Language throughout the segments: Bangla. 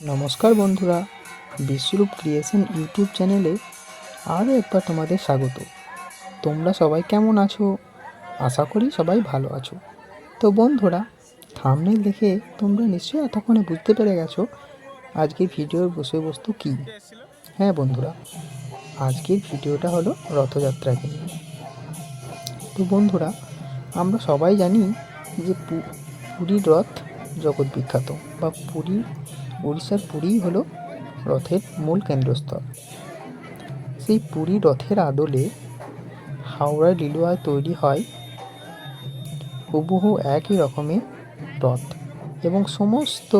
নমস্কার বন্ধুরা, বিশ্বরূপ ক্রিয়েশন ইউটিউব চ্যানেলে আরও একবার তোমাদের স্বাগত। তোমরা সবাই কেমন আছো? আশা করি সবাই ভালো আছো। তো বন্ধুরা থামনেল দেখে তোমরা নিশ্চয়ই এতক্ষণে বুঝতে পেরে গেছো আজকের ভিডিওর বিষয়বস্তু কী। হ্যাঁ বন্ধুরা, আজকের ভিডিওটা হলো রথযাত্রাকে তো বন্ধুরা, আমরা সবাই জানি যে পুরীর রথ জগৎ বিখ্যাত বা পুরী উড়িষ্যার পুরীই হলো রথের মূল কেন্দ্রস্থল। সেই পুরী রথের আদলে হাওড়া লিলুয়ায় তৈরি হয় হুবহু একই রকমের রথ এবং সমস্ত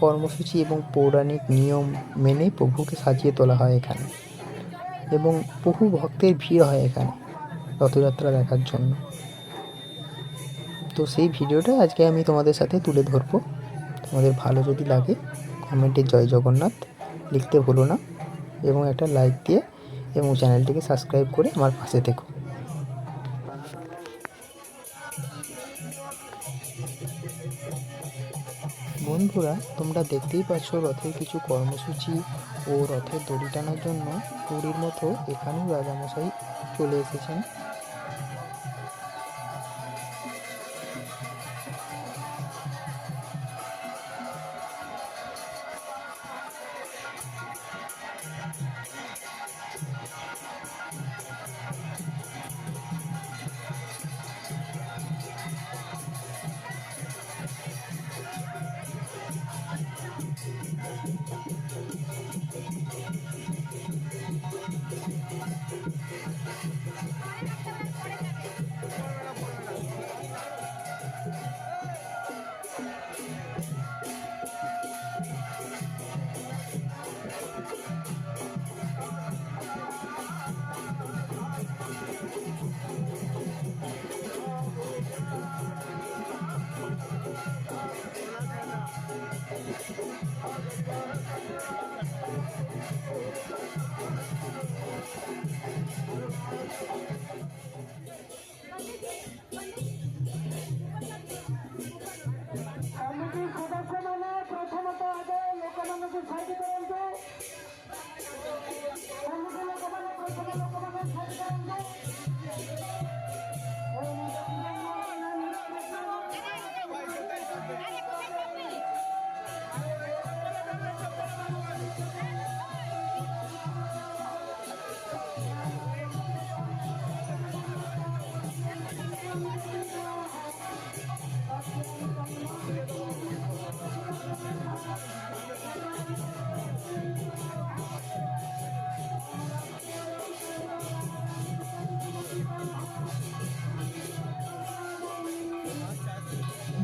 কর্মসূচি এবং পৌরাণিক নিয়ম মেনে প্রভুকে সাজিয়ে তোলা হয় এখানে এবং বহু ভক্তের ভিড় হয় এখানে রথযাত্রা দেখার জন্য। তো সেই ভিডিওটা আজকে আমি তোমাদের সাথে তুলে ধরবো। তোমাদের ভালো যদি লাগে কমেন্টে জয় জগন্নাথ লিখতে ভুলো না এবং একটা লাইক দিয়ে এবং চ্যানেলটিকে সাবস্ক্রাইব করে আমার পাশে থেকো। বন্ধুরা, তোমরা দেখতেই পাচ্ছ রথের কিছু কর্মসূচি ও রথের দড়ি টানার জন্য পুরীর মতো এখানেও রাজামশাই চলে এসেছেন।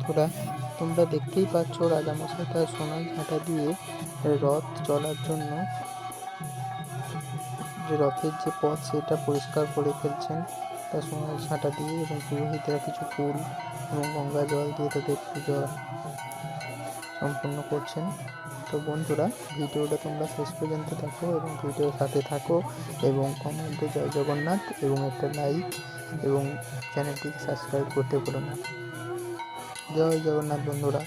বন্ধুরা, তোমরা দেখতেই পাচ্ছ রাজামশাই তার সোনার ঝাঁটা দিয়ে রথ চলার জন্য যে রথের যে পথ সেটা পরিষ্কার করে ফেলছেন। তার সোনার ঝাঁটা দিয়ে এবং পুরোহিতরা কিছু ফুল এবং গঙ্গা জল দিয়ে তাদের পুজো সম্পূর্ণ করছেন। তো বন্ধুরা, ভিডিওটা তোমরা শেষ পর্যন্ত দেখো এবং ভিডিওর সাথে থাকো এবং কমেন্টে জয় জগন্নাথ এবং একটা লাইক এবং চ্যানেলটিকে সাবস্ক্রাইব করতে ভুলো না। Yo llevo una blondura.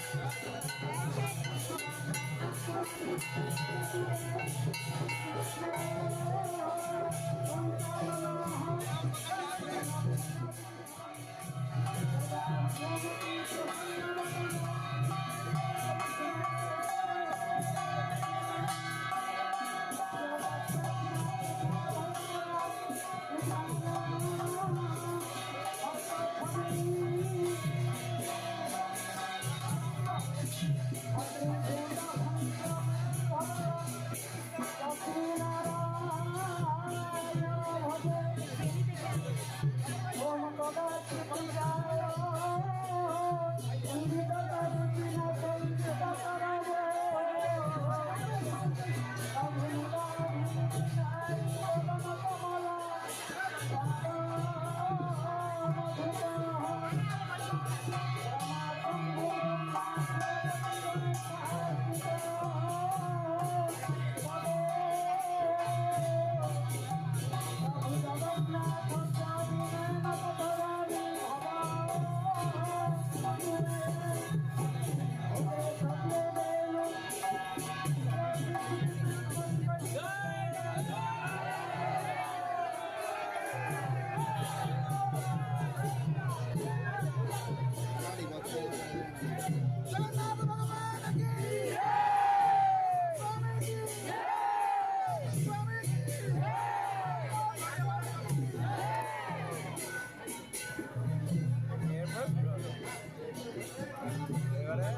Ahora,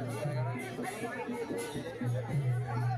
ahora.